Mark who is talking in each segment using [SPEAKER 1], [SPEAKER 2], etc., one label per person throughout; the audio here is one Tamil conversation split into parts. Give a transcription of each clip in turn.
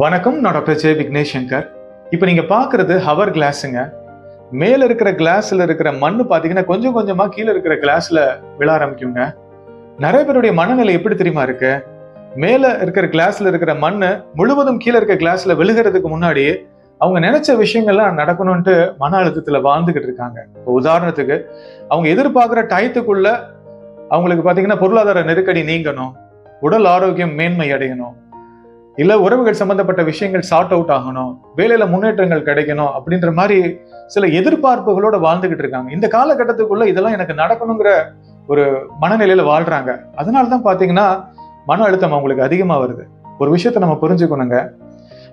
[SPEAKER 1] வணக்கம் நான் டாக்டர் ஜெய விக்னேஷ் சங்கர் இப்போ நீங்கள் பார்க்குறது ஹவர் கிளாஸுங்க. மேலே இருக்கிற கிளாஸில் இருக்கிற மண்ணு பார்த்தீங்கன்னா கொஞ்சம் கொஞ்சமாக கீழே இருக்கிற கிளாஸில் விழ ஆரம்பிக்குங்க. நிறைய பேருடைய மனநிலை எப்படி தெரியுமா இருக்கு? மேலே இருக்கிற கிளாஸில் இருக்கிற மண்ணு முழுவதும் கீழே இருக்கிற கிளாஸில் விழுகிறதுக்கு முன்னாடி அவங்க நினைச்ச விஷயங்கள்லாம் நடக்கணும்ட்டு மன அழுத்தத்தில் வாழ்ந்துகிட்டு இருக்காங்க. இப்போ உதாரணத்துக்கு அவங்க எதிர்பார்க்குற டயத்துக்குள்ள அவங்களுக்கு பார்த்தீங்கன்னா பொருளாதார நெருக்கடி நீங்கணும். உடல் ஆரோக்கியம் மேன்மை அடையணும். இல்லை உறவுகள் சம்பந்தப்பட்ட விஷயங்கள் சார்ட் அவுட் ஆகணும் வேலையில முன்னேற்றங்கள் கிடைக்கணும் அப்படின்ற மாதிரி சில எதிர்பார்ப்புகளோட வாழ்ந்துகிட்டு இருக்காங்க. இந்த காலகட்டத்துக்குள்ள இதெல்லாம் எனக்கு நடக்கணுங்கிற ஒரு மனநிலையில வாழ்றாங்க. அதனால தான் பார்த்தீங்கன்னா மன அழுத்தம் அவங்களுக்கு அதிகமாக வருது. ஒரு விஷயத்த நம்ம புரிஞ்சுக்கணுங்க.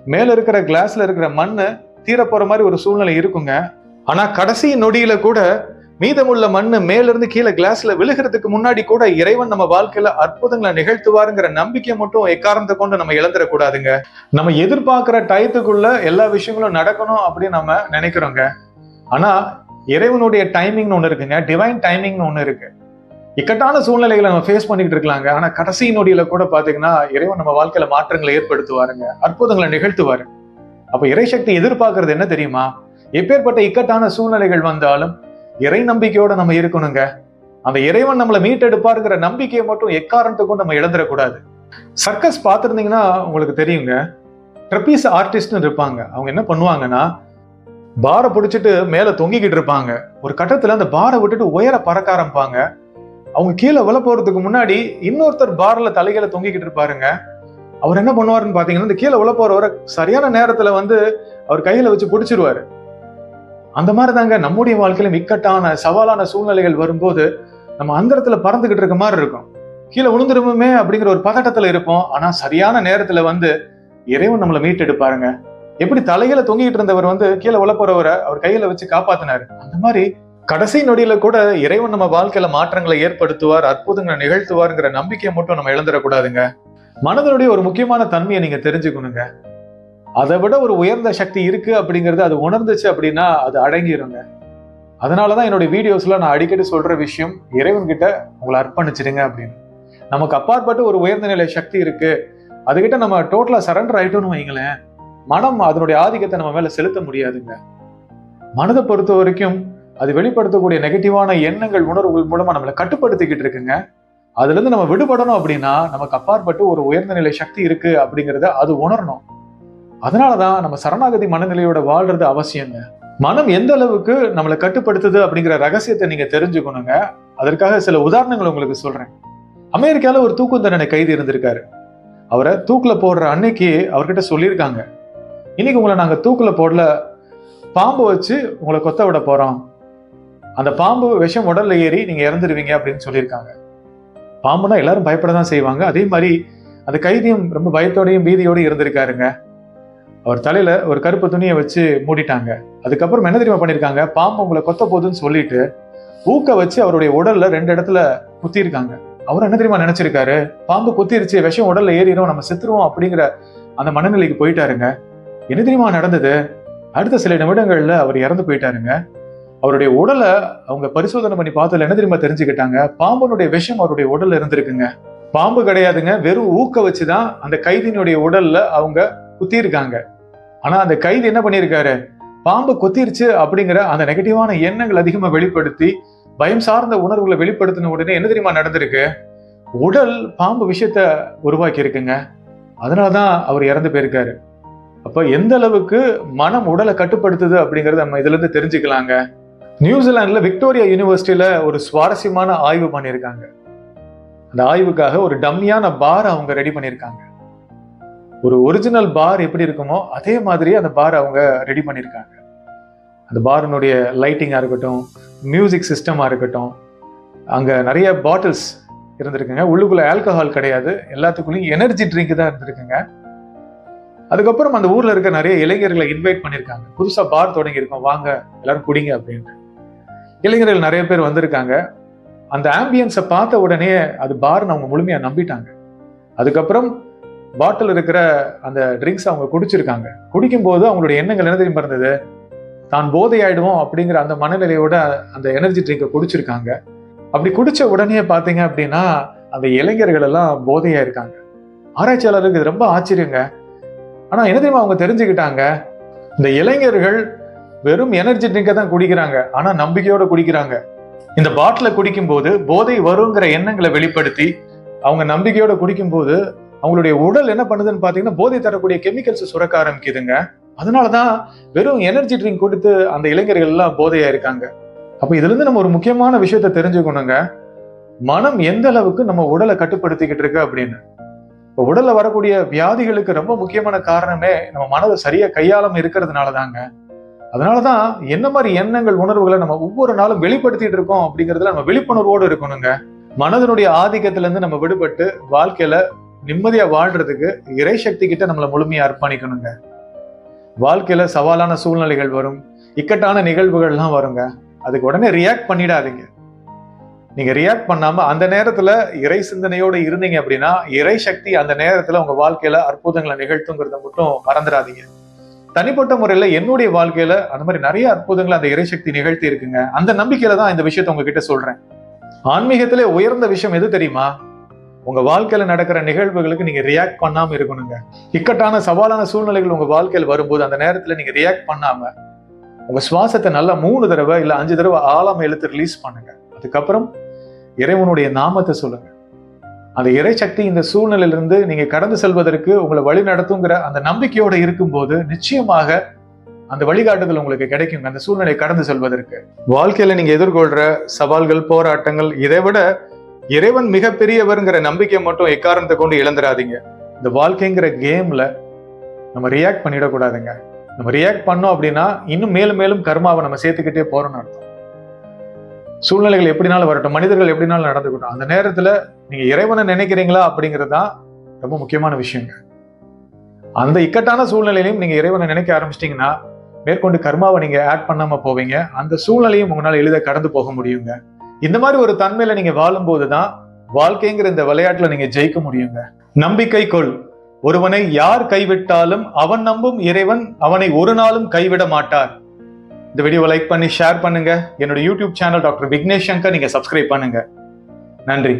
[SPEAKER 1] மேல இருக்கிற கிளாஸ்ல இருக்கிற மண் தீரப்போகிற மாதிரி ஒரு சூழ்நிலை இருக்குங்க. ஆனா கடைசி நொடியில கூட மீதமுள்ள மண்ணு மேலிருந்து கீழே கிளாஸ்ல விழுகிறதுக்கு முன்னாடி கூட இறைவன் நம்ம வாழ்க்கையில அற்புதங்களை நிகழ்த்துவாருங்கிற நம்பிக்கை மட்டும் எக்காரணத்தை கொண்டு நம்ம இழந்துடக்கூடாதுங்க. நம்ம எதிர்பார்க்கிற டயத்துக்குள்ள எல்லா விஷயங்களும் நடக்கணும் அப்படின்னு நம்ம நினைக்கிறோங்க. ஆனா இறைவனுடைய டைமிங்னு ஒன்று இருக்குங்க. டிவைன் டைமிங்னு ஒன்று இருக்கு. இக்கட்டான சூழ்நிலைகளை நம்ம ஃபேஸ் பண்ணிக்கிட்டு இருக்கலாங்க. ஆனா கடைசி நொடியில கூட பாத்தீங்கன்னா இறைவன் நம்ம வாழ்க்கையில மாற்றங்களை ஏற்படுத்துவாருங்க. அற்புதங்களை நிகழ்த்துவாரு. அப்ப இறைசக்தி எதிர்பார்க்கறது என்ன தெரியுமா? எப்பேற்பட்ட இக்கட்டான சூழ்நிலைகள் வந்தாலும் இறை நம்பிக்கையோட நம்ம இருக்கணுங்க. அந்த இறைவன் நம்மளை மீட்டெடுப்பாருங்கிற நம்பிக்கையை மட்டும் எக்காரணத்துக்கும் நம்ம இழந்துடக்கூடாது. சர்க்கஸ் பார்த்துருந்தீங்கன்னா உங்களுக்கு தெரியுங்க. ட்ரெப்பீஸ் ஆர்டிஸ்ட்னு இருப்பாங்க. அவங்க என்ன பண்ணுவாங்கன்னா பாரை பிடிச்சிட்டு மேலே தொங்கிக்கிட்டு இருப்பாங்க. ஒரு கட்டத்தில் அந்த பாரை விட்டுட்டு உயர பறக்க ஆரம்பிப்பாங்க. அவங்க கீழே விழ போகிறதுக்கு முன்னாடி இன்னொருத்தர் பாரில் தலைகளை தொங்கிக்கிட்டு இருப்பாருங்க. அவர் என்ன பண்ணுவாருன்னு பார்த்தீங்கன்னா இந்த கீழே விழ போகிறவரை சரியான நேரத்தில் வந்து அவர் கையில் வச்சு பிடிச்சிருவாரு. அந்த மாதிரி தாங்க நம்முடைய வாழ்க்கையில இக்கட்டான சவாலான சூழ்நிலைகள் வரும்போது நம்ம அந்த இடத்துல பறந்துகிட்டு இருக்க மாதிரி இருக்கும். கீழே விழுந்துருமே அப்படிங்கிற ஒரு பதட்டத்துல இருப்போம். ஆனா சரியான நேரத்துல வந்து இறைவன் நம்மளை மீட்டெடுப்பாருங்க. எப்படி தலையில தொங்கிட்டு இருந்தவர் வந்து கீழே உழப்போறவரை அவர் கையில வச்சு காப்பாத்தினாரு? அந்த மாதிரி கடைசி நொடியில கூட இறைவன் நம்ம வாழ்க்கையில மாற்றங்களை ஏற்படுத்துவார் அற்புதங்களை நிகழ்த்துவாருங்கிற நம்பிக்கையை மட்டும் நம்ம இழந்துடக்கூடாதுங்க மனதனுடைய ஒரு முக்கியமான தன்மையை நீங்க தெரிஞ்சுக்கணுங்க. அதை விட ஒரு உயர்ந்த சக்தி இருக்கு அப்படிங்கிறது அது உணர்ந்துச்சு அப்படின்னா அது அடங்கிருங்க. அதனாலதான் என்னுடைய வீடியோஸில் நான் அடிக்கடி சொல்கிற விஷயம் இறைவன்கிட்ட உங்களை அர்ப்பணிச்சிடுங்க அப்படின்னு. நமக்கு அப்பாற்பட்டு ஒரு உயர்ந்த நிலை சக்தி இருக்கு. அதுகிட்ட நம்ம டோட்டலாக சரண்டர் ஆகிட்டோம்னு வைங்களேன் மனம் அதனுடைய ஆதிக்கத்தை நம்ம மேலே செலுத்த முடியாதுங்க. மனதை பொறுத்த வரைக்கும் அது வெளிப்படுத்தக்கூடிய நெகட்டிவான எண்ணங்கள் உணர்வுகள் மூலமாக நம்மளை கட்டுப்படுத்திக்கிட்டு இருக்குங்க. அதுலேருந்து நம்ம விடுபடணும் அப்படின்னா நமக்கு அப்பாற்பட்டு ஒரு உயர்ந்த நிலை சக்தி இருக்கு அப்படிங்கறத அது உணரணும். அதனாலதான் நம்ம சரணாகதி மனநிலையோட வாழ்றது அவசியங்க. மனம் எந்த அளவுக்கு நம்மளை கட்டுப்படுத்துது அப்படிங்கிற ரகசியத்தை நீங்க தெரிஞ்சுக்கணுங்க. அதற்காக சில உதாரணங்கள் உங்களுக்கு சொல்றேன். அமெரிக்கால ஒரு தூக்கு தண்டனை கைதி இருந்திருக்காரு. அவரை தூக்கில் போடுற அன்னைக்கு அவர்கிட்ட சொல்லியிருக்காங்க. இன்னைக்கு உங்களை நாங்கள் தூக்கில் போடல. பாம்பு வச்சு உங்களை கொத்த விட போறோம். அந்த பாம்பு விஷம் உடல்ல ஏறி நீங்க இறந்துருவீங்க அப்படின்னு சொல்லியிருக்காங்க. பாம்புனா எல்லாரும் பயப்பட தான் செய்வாங்க. அதே மாதிரி அந்த கைதியும் ரொம்ப பயத்தோடையும் பீதியோடையும் இருந்திருக்காருங்க. அவர் தலையில ஒரு கருப்பு துணியை வச்சு மூடிட்டாங்க. அதுக்கப்புறம் என்ன தெரியுமா பண்ணிருக்காங்க? பாம்பு உங்களை கொத்த போகுதுன்னு சொல்லிட்டு ஊக்க வச்சு அவருடைய உடல்ல ரெண்டு இடத்துல குத்திருக்காங்க அவர் என்ன தெரியுமா நினைச்சிருக்காரு? பாம்பு குத்திருச்சு விஷம் உடல்ல ஏறிடும் நம்ம செத்துருவோம் அப்படிங்கிற அந்த மனநிலைக்கு போயிட்டாருங்க. என்ன தெரியுமா நடந்தது? அடுத்த சில நிமிடங்கள்ல அவர் இறந்து போயிட்டாருங்க. அவருடைய உடலை அவங்க பரிசோதனை பண்ணி பார்த்ததுல என்ன தெரியுமா தெரிஞ்சுக்கிட்டாங்க? பாம்பனுடைய விஷம் அவருடைய உடல்ல இருந்திருக்குங்க. பாம்பு கிடையாதுங்க. வெறும் ஊக்க வச்சுதான் அந்த கைதியினுடைய உடல்ல அவங்க குத்தியிருக்காங்க. ஆனால் அந்த கைது என்ன பண்ணியிருக்காரு? பாம்பு கொத்திருச்சு அப்படிங்கிற அந்த நெகட்டிவான எண்ணங்கள் அதிகமாக வெளிப்படுத்தி பயம் சார்ந்த உணர்வுகளை வெளிப்படுத்தின உடனே என்ன தெரியுமா நடந்திருக்கு? உடல் பாம்பு விஷயத்த உருவாக்கி இருக்குங்க அதனாலதான் அவர் இறந்து போயிருக்காரு. அப்ப எந்த அளவுக்கு மனம் உடலை கட்டுப்படுத்துது அப்படிங்கறத நம்ம இதுல இருந்து தெரிஞ்சுக்கலாங்க. நியூசிலாந்துல விக்டோரியா யூனிவர்சிட்டியில ஒரு சுவாரஸ்யமான ஆய்வு பண்ணியிருக்காங்க. அந்த ஆய்வுக்காக ஒரு டம்மியான பார் அவங்க ரெடி பண்ணியிருக்காங்க. ஒரு ஒரிஜினல் பார் எப்படி இருக்குமோ அதே மாதிரி அந்த பார் அவங்க ரெடி பண்ணியிருக்காங்க. அந்த பாரினுடைய லைட்டிங்காக இருக்கட்டும் மியூசிக் சிஸ்டமாக இருக்கட்டும் அங்கே நிறைய பாட்டில்ஸ் இருந்திருக்குங்க. உள்ளுக்குள்ள ஆல்கஹால் கிடையாது. எல்லாத்துக்குள்ளேயும் எனர்ஜி ட்ரிங்க் தான் இருந்திருக்குங்க. அதுக்கப்புறம் அந்த ஊரில் இருக்க நிறைய இளைஞர்களை இன்வைட் பண்ணியிருக்காங்க. புதுசாக பார் தொடங்கியிருக்கோம். வாங்க எல்லாரும் குடிங்க அப்படின்ட்டு. இளைஞர்கள் நிறைய பேர் வந்திருக்காங்க. அந்த ஆம்பியன்ஸை பார்த்த உடனே அது பார்னு அவங்க முழுமையாக நம்பிட்டாங்க. அதுக்கப்புறம் பாட்டில் இருக்கிற அந்த ட்ரிங்க்ஸ் அவங்க குடிச்சிருக்காங்க. குடிக்கும்போது அவங்களுடைய எண்ணங்கள் என்ன தெரியுமா இருந்தது? தான் போதை ஆயிடுவோம் அப்படிங்கிற அந்த மனநிலையோட அந்த எனர்ஜி ட்ரிங்கை குடிச்சிருக்காங்க. அப்படி குடிச்ச உடனே பார்த்தீங்க அப்படின்னா அந்த இளைஞர்கள் எல்லாம் போதையா இருக்காங்க ஆராய்ச்சியாளருக்கு இது ரொம்ப ஆச்சரியங்க. ஆனால் என்ன தெரியுமா அவங்க தெரிஞ்சுக்கிட்டாங்க? இந்த இளைஞர்கள் வெறும் எனர்ஜி ட்ரிங்கை தான் குடிக்கிறாங்க. ஆனால் நம்பிக்கையோட குடிக்கிறாங்க. இந்த பாட்டில குடிக்கும்போது போதை வருங்கிற எண்ணங்களை வெளிப்படுத்தி அவங்க நம்பிக்கையோட குடிக்கும்போது அவங்களுடைய உடல் என்ன பண்ணுதுன்னு பார்த்தீங்கன்னா போதை தரக்கூடிய கெமிக்கல்ஸ் சுரக்க ஆரம்பிக்குதுங்க. அதனாலதான் வெறும் எனர்ஜி ட்ரிங்க் கொடுத்து அந்த இளைஞர்கள் எல்லாம் போதையா இருக்காங்க. அப்போ இதுல இருந்து நம்ம ஒரு முக்கியமான விஷயத்த தெரிஞ்சுக்கணுங்க. மனம் எந்த அளவுக்கு நம்ம உடலை கட்டுப்படுத்திக்கிட்டு இருக்கு அப்படின்னு. இப்போ உடல்ல வரக்கூடிய வியாதிகளுக்கு ரொம்ப முக்கியமான காரணமே நம்ம மனதை சரியா கையாளம் இருக்கிறதுனால தாங்க அதனாலதான் என்ன மாதிரி எண்ணங்கள் உணர்வுகளை நம்ம ஒவ்வொரு நாளும் வெளிப்படுத்திட்டு இருக்கோம் அப்படிங்கிறதுல நம்ம விழிப்புணர்வோடு இருக்கணுங்க. மனதனுடைய ஆதிக்கத்துல இருந்து நம்ம விடுபட்டு வாழ்க்கையில நிம்மதியாக வாழ்கிறதுக்கு இறை சக்தி கிட்ட நம்மளை முழுமையாக அர்ப்பணிக்கணுங்க. வாழ்க்கையில் சவாலான சூழ்நிலைகள் வரும். இக்கட்டான நிகழ்வுகள்லாம் வருங்க. அதுக்கு உடனே ரியாக்ட் பண்ணிடாதீங்க. நீங்கள் ரியாக்ட் பண்ணாமல் அந்த நேரத்தில் இறை சிந்தனையோடு இருந்தீங்க அப்படின்னா இறை சக்தி அந்த நேரத்தில் உங்கள் வாழ்க்கையில் அற்புதங்களை நிகழ்த்துங்கிறத மட்டும் மறந்துடாதீங்க. தனிப்பட்ட முறையில் என்னுடைய வாழ்க்கையில் அந்த மாதிரி நிறைய அற்புதங்களை அந்த இறை சக்தி நிகழ்த்தி இருக்குங்க. அந்த நம்பிக்கையில தான் இந்த விஷயத்த உங்ககிட்ட சொல்கிறேன் ஆன்மீகத்திலே உயர்ந்த விஷயம் எது தெரியுமா? உங்க வாழ்க்கையில நடக்கிற நிகழ்வுகளுக்கு நீங்க ரியாக்ட் பண்ணாம இருக்கணுங்க. இக்கட்டான சவாலான சூழ்நிலைகள் உங்க வாழ்க்கையில் வரும்போது அந்த நேரத்துல நீங்க ரியாக்ட் பண்ணாம உங்க சுவாசத்தை நல்லா மூணு தடவை இல்ல அஞ்சு தடவை ஆழம் எழுத்து ரிலீஸ் பண்ணுங்க. அதுக்கப்புறம் இறைவனுடைய நாமத்தை சொல்லுங்க. அந்த இறை சக்தி இந்த சூழ்நிலையிலிருந்து நீங்க கடந்து செல்வதற்கு உங்களை வழி நடத்துங்கிற அந்த நம்பிக்கையோட இருக்கும்போது நிச்சயமாக அந்த வழிகாட்டுதல் உங்களுக்கு கிடைக்குங்க. அந்த சூழ்நிலையை கடந்து செல்வதற்கு. வாழ்க்கையில நீங்க எதிர்கொள்ற சவால்கள் போராட்டங்கள் இதை விட இறைவன் மிகப்பெரியவருங்கிற நம்பிக்கை மட்டும் எக்காரணத்தை கொண்டு இழந்துடாதீங்க. இந்த வாழ்க்கைங்கிற கேம்ல நம்ம ரியாக்ட் பண்ணிடக்கூடாதுங்க. நம்ம ரியாக்ட் பண்ணோம் அப்படின்னா இன்னும் மேலும் மேலும் கர்மாவை நம்ம சேர்த்துக்கிட்டே போறோம்னு அர்த்தம். சூழ்நிலைகள் எப்படினாலும் வரட்டும் மனிதர்கள் எப்படினாலும் நடந்துக்கட்டும். அந்த நேரத்துல நீங்க இறைவனை நினைக்கிறீங்களா அப்படிங்கிறது தான் ரொம்ப முக்கியமான விஷயங்க. அந்த இக்கட்டான சூழ்நிலையிலையும் நீங்க இறைவனை நினைக்க ஆரம்பிச்சிட்டீங்கன்னா மேற்கொண்டு கர்மாவை நீங்க ஆட் பண்ணாம போவீங்க. அந்த சூழ்நிலையும் உங்களால் எளிதாக கடந்து போக முடியுங்க. இந்த மாதிரி ஒரு தன்மையில நீங்க வாழும்போது தான் வாழ்க்கைங்கிற இந்த விளையாட்டுல நீங்க ஜெயிக்க முடியுங்க. நம்பிக்கை கொள். ஒருவனை யார் கைவிட்டாலும் அவன் நம்பும் இறைவன் அவனை ஒரு நாளும் கைவிட மாட்டார். இந்த வீடியோவை லைக் பண்ணி ஷேர் பண்ணுங்க. என்னோட YouTube channel doctor Vignesh Shankar நீங்க சப்ஸ்கிரைப் பண்ணுங்க. நன்றி.